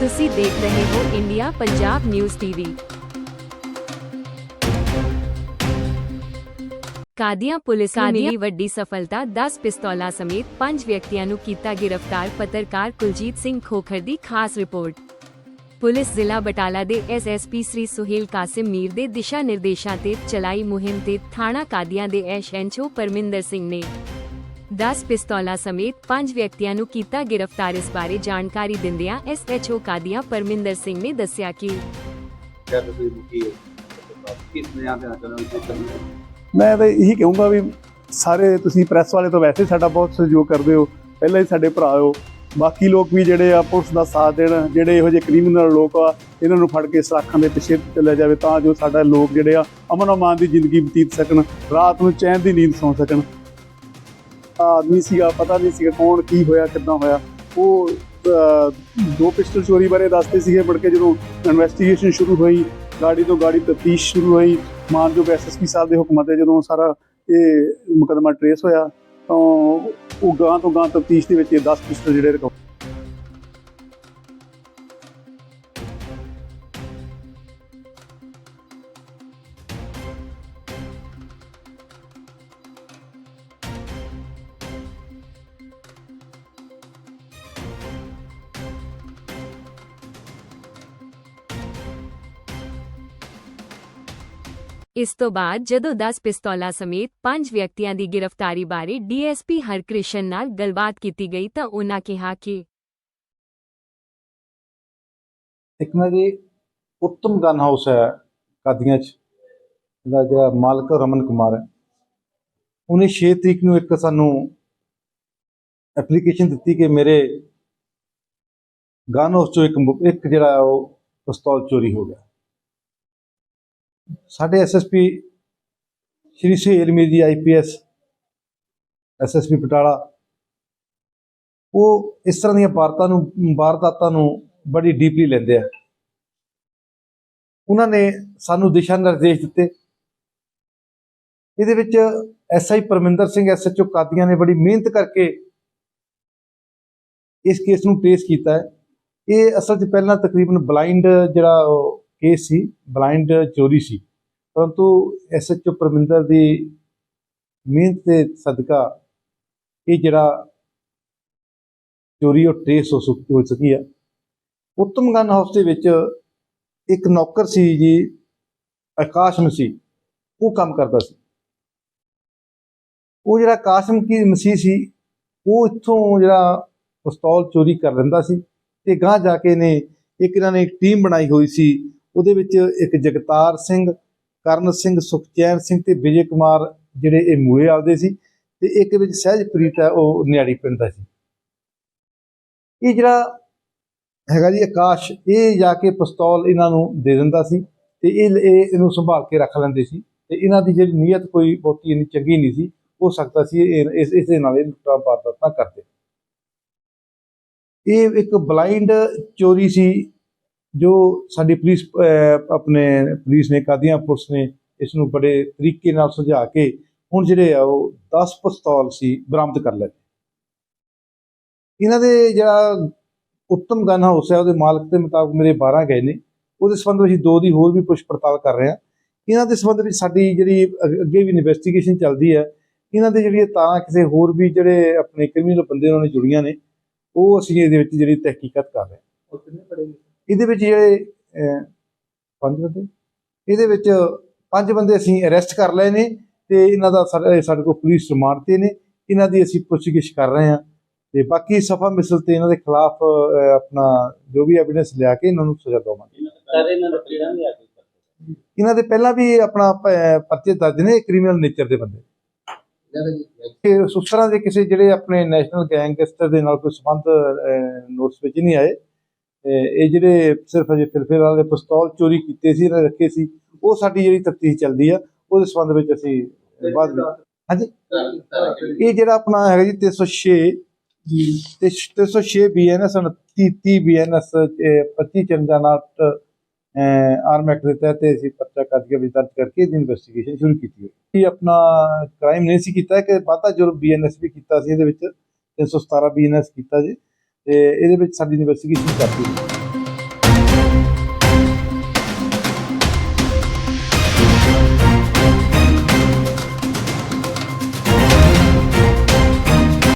ਤੁਸੀਂ ਦੇਖ ਰਹੇ ਹੋ India Punjab news TV Qadian police ਨੂੰ ਮਿਲੀ ਵੱਡੀ ਸਫਲਤਾ 10 ਪਿਸਤੌਲਾਂ ਸਮੇਤ 5 ਵਿਅਕਤੀਆਂ ਨੂੰ ਕੀਤਾ ਗ੍ਰਿਫਤਾਰ ਪੱਤਰਕਾਰ ਕੁਲਜੀਤ ਸਿੰਘ ਖੋਖਰ ਦੀ ਖਾਸ ਰਿਪੋਰਟ ਪੁਲਿਸ ਜ਼ਿਲ੍ਹਾ ਬਟਾਲਾ ਦੇ ਐਸਐਸਪੀ ਸ੍ਰੀ ਸੁਹੇਲ ਕਾਸਿਮ ਮੀਰ ਦੇ ਦਿਸ਼ਾ ਨਿਰਦੇਸ਼ਾਂ ਤੇ ਚਲਾਈ ਮੁਹਿੰਮ ਤੇ ਥਾਣਾ ਕਾਦੀਆਂ ਦੇ ਐਸਐਚਓ ਪਰਮਿੰਦਰ ਸਿੰਘ ਨੇ 10 ਪਿਸਤੌਲਾਂ ਸਮੇਤ 5 ਵਿਅਕਤੀਆਂ ਨੂੰ ਕੀਤਾ ਗ੍ਰਿਫਤਾਰ। ਇਸ ਬਾਰੇ ਜਾਣਕਾਰੀ ਦਿੰਦਿਆਂ ਐਸਐਚਓ ਕਾਦੀਆਂ ਪਰਮਿੰਦਰ ਸਿੰਘ ਨੇ ਦੱਸਿਆ ਕਿ ਮੈਂ ਤਾਂ ਇਹੀ ਕਹੂੰਗਾ ਵੀ ਸਾਰੇ ਤੁਸੀਂ ਪ੍ਰੈਸ ਵਾਲੇ ਤੋਂ ਵੈਸੇ ਸਾਡਾ ਬਹੁਤ ਸਹਿਯੋਗ ਕਰਦੇ ਹੋ ਪਹਿਲਾਂ ਹੀ ਸਾਡੇ ਭਰਾ ਹੋ। ਬਾਕੀ ਲੋਕ ਵੀ ਜਿਹੜੇ ਆ ਪੁਲਿਸ ਦਾ ਸਾਥ ਦੇਣ ਜਿਹੜੇ ਇਹੋ ਜਿਹੇ ਕ੍ਰਿਮੀਨਲ ਲੋਕ ਆ ਇਹਨਾਂ ਨੂੰ ਫੜ ਕੇ ਸਰਾਖਾਂ ਦੇ ਪਿੱਛੇ ਚੱਲਿਆ ਜਾਵੇ ਤਾਂ ਜੋ ਸਾਡਾ ਲੋਕ ਜਿਹੜੇ ਆ ਅਮਨ ਅਮਾਨ ਦੀ ਜ਼ਿੰਦਗੀ ਬਤੀਤ ਸਕਣ ਰਾਤ ਨੂੰ ਚੈਨ ਦੀ ਨੀਂਦ ਸੌਂ ਸਕਣ। ਆਦਮੀ ਸੀਗਾ, ਪਤਾ ਨਹੀਂ ਸੀਗਾ ਕੌਣ ਕੀ ਹੋਇਆ, ਕਿੱਦਾਂ ਹੋਇਆ। ਉਹ ਦੋ ਪਿਸਟਲ ਚੋਰੀ ਬਾਰੇ ਦੱਸਦੇ ਸੀਗੇ, ਮੁੜ ਕੇ ਜਦੋਂ ਇਨਵੈਸਟੀਗੇਸ਼ਨ ਸ਼ੁਰੂ ਹੋਈ, ਗਾੜੀ ਤੋਂ ਗਾੜੀ ਤਫਤੀਸ਼ ਸ਼ੁਰੂ ਹੋਈ ਮਾਨਯੋਗ ਐਸਐਸਪੀ ਸਾਹਿਬ ਦੇ ਹੁਕਮਾਂ ਤੇ ਜਦੋਂ ਸਾਰਾ ਇਹ ਮੁਕਦਮਾ ਟਰੇਸ ਹੋਇਆ, ਤਾਂ ਉਹ ਗਾਂ ਤੋਂ ਗਾਂ ਤਫਤੀਸ਼ ਦੇ ਵਿੱਚ ਇਹ 10 ਪਿਸਟਲ ਜਿਹੜੇ ਰਿਕਵਰ ਇਸ ਤੋਂ ਬਾਅਦ ਜਦੋਂ 10 ਪਿਸਤੌਲਾਂ ਸਮੇਤ 5 ਵਿਅਕਤੀਆਂ ਦੀ ਗ੍ਰਿਫਤਾਰੀ ਬਾਰੇ ਡੀਐਸਪੀ ਹਰਕ੍ਰਿਸ਼ਨ ਨਾਲ ਗੱਲਬਾਤ ਕੀਤੀ ਗਈ ਤਾਂ ਉਨ੍ਹਾਂ ਕਿਹਾ ਕਿ ਇੱਕ ਨਾ ਜੀ, ਉੱਤਮ ਗਨ ਹਾਊਸ ਹੈ ਕਾਦੀਆਂ ਚ, ਇਹਦਾ ਜਿਹੜਾ ਮਾਲਕ ਰਮਨ ਕੁਮਾਰ ਹੈ। ਉਹਨੇ 6 ਤਰੀਕ ਨੂੰ ਇੱਕ ਸਾਨੂੰ ਐਪਲੀਕੇਸ਼ਨ ਦਿੱਤੀ ਕਿ ਮੇਰੇ ਗਨ ਹਾਊਸ ਚੋਂ ਇੱਕ ਇੱਕ ਜਿਹੜਾ ਉਹ ਪਿਸਤੌਲ ਚੋਰੀ ਹੋ ਗਿਆ। ਸਾਡੇ ਐਸਐਸਪੀ ਸ਼੍ਰੀ ਸੁਹੇਲ ਮੀਰ ਜੀ ਆਈਪੀਐਸ ਐਸਐਸਪੀ ਬਟਾਲਾ, ਉਹ ਇਸ ਤਰ੍ਹਾਂ ਦੀਆਂ ਵਾਰਤਾਂ ਨੂੰ, ਵਾਰਦਾਤਾਂ ਨੂੰ ਬੜੀ ਡੀਪਲੀ ਲੈਂਦੇ ਆ। ਉਹਨਾਂ ਨੇ ਸਾਨੂੰ ਦਿਸ਼ਾ ਨਿਰਦੇਸ਼ ਦਿੱਤੇ। ਇਹਦੇ ਵਿੱਚ ਐਸਆਈ ਪਰਮਿੰਦਰ ਸਿੰਘ ਐਸਐਚਓ ਕਾਦੀਆਂ ਨੇ ਬੜੀ ਮਿਹਨਤ ਕਰਕੇ ਇਸ ਕੇਸ ਨੂੰ ਪੇਸ਼ ਕੀਤਾ ਹੈ। ਇਹ ਅਸਲ 'ਚ ਪਹਿਲਾਂ ਤਕਰੀਬਨ ਬਲਾਈਂਡ ਜਿਹੜਾ ਕੇਸ ਸੀ ਬਲਾਈਂਡ ਚੋਰੀ ਸੀ। ਪਰੰਤੂ ਐਸਐਚਓ ਪਰਮਿੰਦਰ ਦੀ ਮਿਹਨਤ ਤੇ ਸਦਕਾ ਇਹ ਜਿਹੜਾ ਚੋਰੀ ਉਹ ਟ੍ਰੇਸ ਹੋ ਸਕ- ਹੋ ਸਕੀ ਹੈ ਉੱਤਮ ਗਨ ਹਾਊਸ ਦੇ ਵਿੱਚ ਇੱਕ ਨੌਕਰ ਸੀ ਜੀ ਆਕਾਸ਼ ਮਸੀਹ ਉਹ ਕੰਮ ਕਰਦਾ ਸੀ। ਉਹ ਜਿਹੜਾ ਆਕਾਸ਼ ਕੀ ਮਸੀਹ ਸੀ, ਉਹ ਇੱਥੋਂ ਜਿਹੜਾ ਪਿਸਤੌਲ ਚੋਰੀ ਕਰ ਲੈਂਦਾ ਸੀ ਤੇ ਗਾਂ ਜਾ ਕੇ ਨੇ ਇੱਕ ਇਹਨਾਂ ਨੇ ਇੱਕ ਟੀਮ ਬਣਾਈ ਹੋਈ ਸੀ ਉਹਦੇ ਵਿੱਚ ਇੱਕ ਜਗਤਾਰ ਸਿੰਘ, ਕਰਨ ਸਿੰਘ, ਸੁਖਚੈਨ ਸਿੰਘ ਤੇ ਵਿਜੇ ਕੁਮਾਰ ਜਿਹੜੇ ਇਹ ਮੂਲੇ ਆਲਦੇ ਸੀ ਤੇ ਇੱਕ ਵਿੱਚ ਸਹਿਜਪ੍ਰੀਤ ਹੈ, ਉਹ ਨਿਆੜੀ ਪਿੰਡ ਦਾ ਸੀ। ਇਹ ਜਿਹੜਾ ਹੈਗਾ ਜੀ ਆਕਾਸ਼, ਇਹ ਜਾ ਕੇ ਪਿਸਤੌਲ ਇਹਨਾਂ ਨੂੰ ਦੇ ਦਿੰਦਾ ਸੀ ਤੇ ਇਹ ਇਹਨੂੰ ਸੰਭਾਲ ਕੇ ਰੱਖ ਲੈਂਦੇ ਸੀ ਤੇ ਇਹਨਾਂ ਦੀ ਜਿਹੜੀ ਨੀਅਤ ਕੋਈ ਬਹੁਤੀ ਇੰਨੀ ਚੰਗੀ ਨਹੀਂ ਸੀ ਹੋ ਸਕਦਾ ਸੀ ਇਹ, ਇਸ ਇਸ ਦੇ ਨਾਲ ਇਹ ਲੁੱਟਾਂ ਵਾਰਦਾਤਾਂ ਕਰਦੇ। ਇਹ ਇੱਕ ਬਲਾਈਂਡ ਚੋਰੀ ਸੀ ਜੋ ਸਾਡੀ ਪੁਲਿਸ ਆਪਣੇ ਪੁਲਿਸ ਨੇ, ਕਾਦੀਆਂ ਪੁਲਿਸ ਨੇ ਇਸ ਨੂੰ ਬੜੇ ਤਰੀਕੇ ਨਾਲ ਸੁਝਾ ਕੇ ਹੁਣ ਜਿਹੜੇ ਆ ਉਹ 10 ਪਿਸਤੌਲ ਸੀ ਬਰਾਮਦ ਕਰ ਲਏ। ਇਹਨਾਂ ਦੇ ਜਿਹੜਾ ਉੱਤਮ ਗਨ ਹਾਊਸ ਹੈ, ਉਹਦੇ ਮਾਲਕ ਦੇ ਮੁਤਾਬਕ ਮੇਰੇ 12 ਗਏ ਨੇ। ਉਹਦੇ ਸੰਬੰਧ ਵਿੱਚ ਦੋ ਦੀ ਹੋਰ ਵੀ ਪੁੱਛ ਪੜਤਾਲ ਕਰ ਰਹੇ ਆ ਇਹਨਾਂ ਦੇ ਸੰਬੰਧ ਵਿੱਚ ਸਾਡੀ ਜਿਹੜੀ ਅੱਗੇ ਵੀ ਇਨਵੈਸਟੀਗੇਸ਼ਨ ਚੱਲਦੀ ਹੈ। ਇਹਨਾਂ ਦੇ ਜਿਹੜੀ ਤਾਰਾਂ ਕਿਸੇ ਹੋਰ ਵੀ ਜਿਹੜੇ ਆਪਣੇ ਕ੍ਰਿਮੀਨਲ ਬੰਦੇ ਉਹਨਾਂ ਨੇ ਜੁੜੀਆਂ ਨੇ, ਉਹ ਅਸੀਂ ਇਹਦੇ ਵਿੱਚ ਜਿਹੜੀ ਤਹਿਕੀਕਤ ਕਰ ਰਹੇ ਹਾਂ। ਉਹ ਕਿੰਨੇ ਪੜੇਗੀ ਇਹਦੇ ਵਿੱਚ ਜਿਹੜੇ ਪੰਜ ਬੰਦੇ? ਇਹਦੇ ਵਿੱਚ ਪੰਜ ਬੰਦੇ ਅਸੀਂ ਅਰੈਸਟ ਕਰ ਲਏ ਨੇ ਤੇ ਇਹਨਾਂ ਦਾ ਸਾਡੇ ਕੋਲ ਪੁਲਿਸ ਰਿਮਾਂਡ ਤੇ ਨੇ। ਇਹਨਾਂ ਦੀ ਅਸੀਂ ਪੁੱਛਗਿੱਛ ਕਰ ਰਹੇ ਹਾਂ ਤੇ ਬਾਕੀ ਸਫਾ ਮਿਸਲ ਤੇ ਇਹਨਾਂ ਦੇ ਖਿਲਾਫ ਆਪਣਾ ਜੋ ਵੀ ਐਵੀਡੈਂਸ ਲਿਆ ਕੇ ਇਹਨਾਂ ਨੂੰ ਸਜ਼ਾ ਦਵਾਂਗੇ। ਇਹਨਾਂ ਦੇ ਪਹਿਲਾਂ ਵੀ ਆਪਣਾ ਪਰਚੇ ਦਰਜ ਨੇ ਕ੍ਰਿਮੀਨਲ ਨੇਚਰ ਦੇ ਬੰਦੇ। ਕਿ ਉਸ ਦੇ ਕਿਸੇ ਜਿਹੜੇ ਆਪਣੇ ਨੈਸ਼ਨਲ ਗੈਂਗਸਟਰ ਦੇ ਨਾਲ ਕੋਈ ਸੰਬੰਧ ਨੋਟਸ ਵਿੱਚ ਨਹੀਂ ਆਏ। ਇਹ ਜਿਹੜੇ ਸਿਰਫ ਅਜੇ ਫਿਲਫਿਲ ਵਾਲੇ ਪਿਸਤੌਲ ਚੋਰੀ ਕੀਤੇ ਸੀ ਇਹਨਾਂ ਰੱਖੇ ਸੀ ਉਹ ਸਾਡੀ ਜਿਹੜੀ ਤਫਤੀਸ਼ ਚੱਲਦੀ ਆ ਉਹਦੇ ਸੰਬੰਧ ਵਿੱਚ ਅਸੀਂ ਬਾਅਦ ਵਿੱਚ ਹਾਂਜੀ? ਇਹ ਜਿਹੜਾ ਆਪਣਾ ਹੈਗਾ ਜੀ 306 ਤੇ 306 ਬੀਐਨਐਸ 29 30 ਬੀਐਨਐਸ 25 ਚੰਗਾ ਨਾਟ ਆਰਮ ਐਕਟ ਦੇ ਤਹਿਤ ਅਸੀਂ ਪਰਚਾ ਕੱਢ ਕੇ ਵੀ ਦਰਜ ਕਰਕੇ ਇਹਦੀ ਇਨਵੈਸਟੀਗੇਸ਼ਨ ਸ਼ੁਰੂ ਕੀਤੀ ਹੈ ਇਹ ਆਪਣਾ ਕ੍ਰਾਈਮ ਨਹੀਂ ਸੀ ਕੀਤਾ ਕਿ ਵਾਧਾ ਜੁਰਮ ਬੀਐਨਐਸ ਵੀ ਕੀਤਾ ਸੀ ਇਹਦੇ ਵਿੱਚ 317 ਬੀਐਨਐਸ ਕੀਤਾ ਜੀ। ਤੇ ਇਹਦੇ ਵਿੱਚ ਸਾਡੀ ਇਨਵੈਸਟੀਗੇਸ਼ਨ ਕਰਦੀ ਹੈ